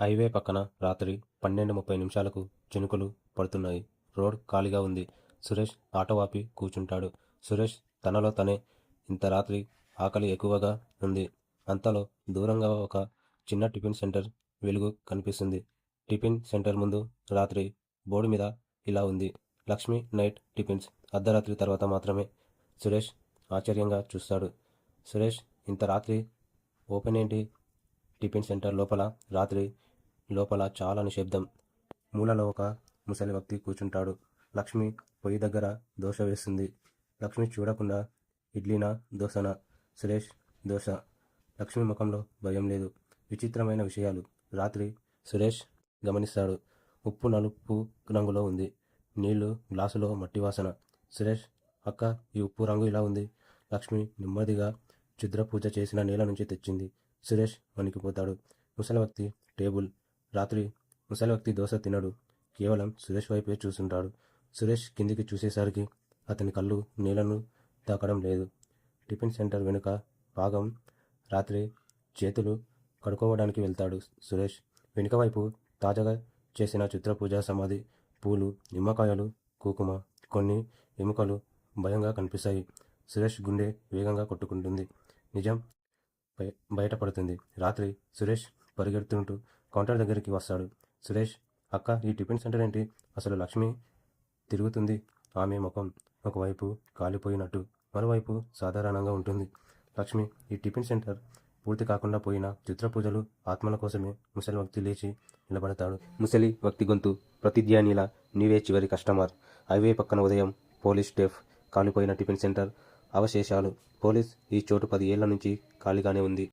Highway పక్కన రాత్రి పన్నెండు ముప్పై నిమిషాలకు చినుకులు పడుతున్నాయి. రోడ్ ఖాళీగా ఉంది. సురేష్ ఆటో ఆపి కూర్చుంటాడు. సురేష్ తనలో తనే ఇంత రాత్రి ఆకలి ఎక్కువగా ఉంది. అంతలో దూరంగా ఒక చిన్న టిఫిన్ సెంటర్ వెలుగు కనిపిస్తుంది. టిఫిన్ సెంటర్ ముందు రాత్రి బోర్డు మీద ఇలా ఉంది. లక్ష్మి నైట్ టిఫిన్స్ అర్ధరాత్రి తర్వాత మాత్రమే. సురేష్ ఆశ్చర్యంగా చూస్తాడు. సురేష్ ఇంత రాత్రి ఓపెన్ ఏంటి? టిఫిన్ సెంటర్ లోపల రాత్రి లోపల చాలా నిశ్శబ్దం. మూలలో ఒక ముసలి వ్యక్తి కూర్చుంటాడు. లక్ష్మి పొయ్యి దగ్గర దోశ వేస్తుంది. లక్ష్మి చూడకుండా ఇడ్లీనా దోశనా? సురేష్ దోశ. లక్ష్మి ముఖంలో భయం లేదు. విచిత్రమైన విషయాలు రాత్రి సురేష్ గమనిస్తాడు. ఉప్పు నలుపు రంగులో ఉంది. నీళ్ళు గ్లాసులో మట్టి వాసన. సురేష్ అక్క ఈ ఉప్పు రంగు ఇలా ఉంది. లక్ష్మి నెమ్మదిగా క్షుద్ర పూజ చేసిన నీళ్ళ నుంచి తెచ్చింది. సురేష్ వణికిపోతాడు. ముసలి వ్యక్తి టేబుల్. రాత్రి ముసలి వ్యక్తి దోశ తినడు. కేవలం సురేష్ వైపే చూస్తుంటాడు. సురేష్ కిందికి చూసేసరికి అతని కళ్ళు నీళ్ళను తాకడం లేదు. టిఫిన్ సెంటర్ వెనుక భాగం రాత్రి చేతులు కడుక్కోవడానికి వెళ్తాడు సురేష్. వెనుక వైపు తాజాగా చేసిన చిత్రపూజ సమాధి. పూలు, నిమ్మకాయలు, కుకుమ కొన్ని ఎముకలు భయంగా కనిపిస్తాయి. సురేష్ గుండె వేగంగా కొట్టుకుంటుంది. నిజం బయటపడుతుంది. రాత్రి సురేష్ పరిగెడుతుంటూ కౌంటర్ దగ్గరికి వస్తాడు. సురేష్ అక్క ఈ టిఫిన్ సెంటర్ ఏంటి? అసలు లక్ష్మి తిరుగుతుంది. ఆమె ముఖం ఒకవైపు కాలిపోయినట్టు, మరోవైపు సాధారణంగా ఉంటుంది. లక్ష్మి ఈ టిఫిన్ సెంటర్ పూర్తి కాకుండా పోయిన చిత్రపూజలు ఆత్మల కోసమే ముసలి వ్యక్తి లేచి నిలబడతాడు. ముసలి వ్యక్తి గొంతు ప్రతిధ్యానిలా నీవే చివరి కస్టమర్. హైవే పక్కన ఉదయం పోలీస్ స్టేఫ్ కాలిపోయిన టిఫిన్ సెంటర్ అవశేషాలు. పోలీస్ ఈ చోటు పది ఏళ్ళ నుంచి ఖాళీగానే ఉంది.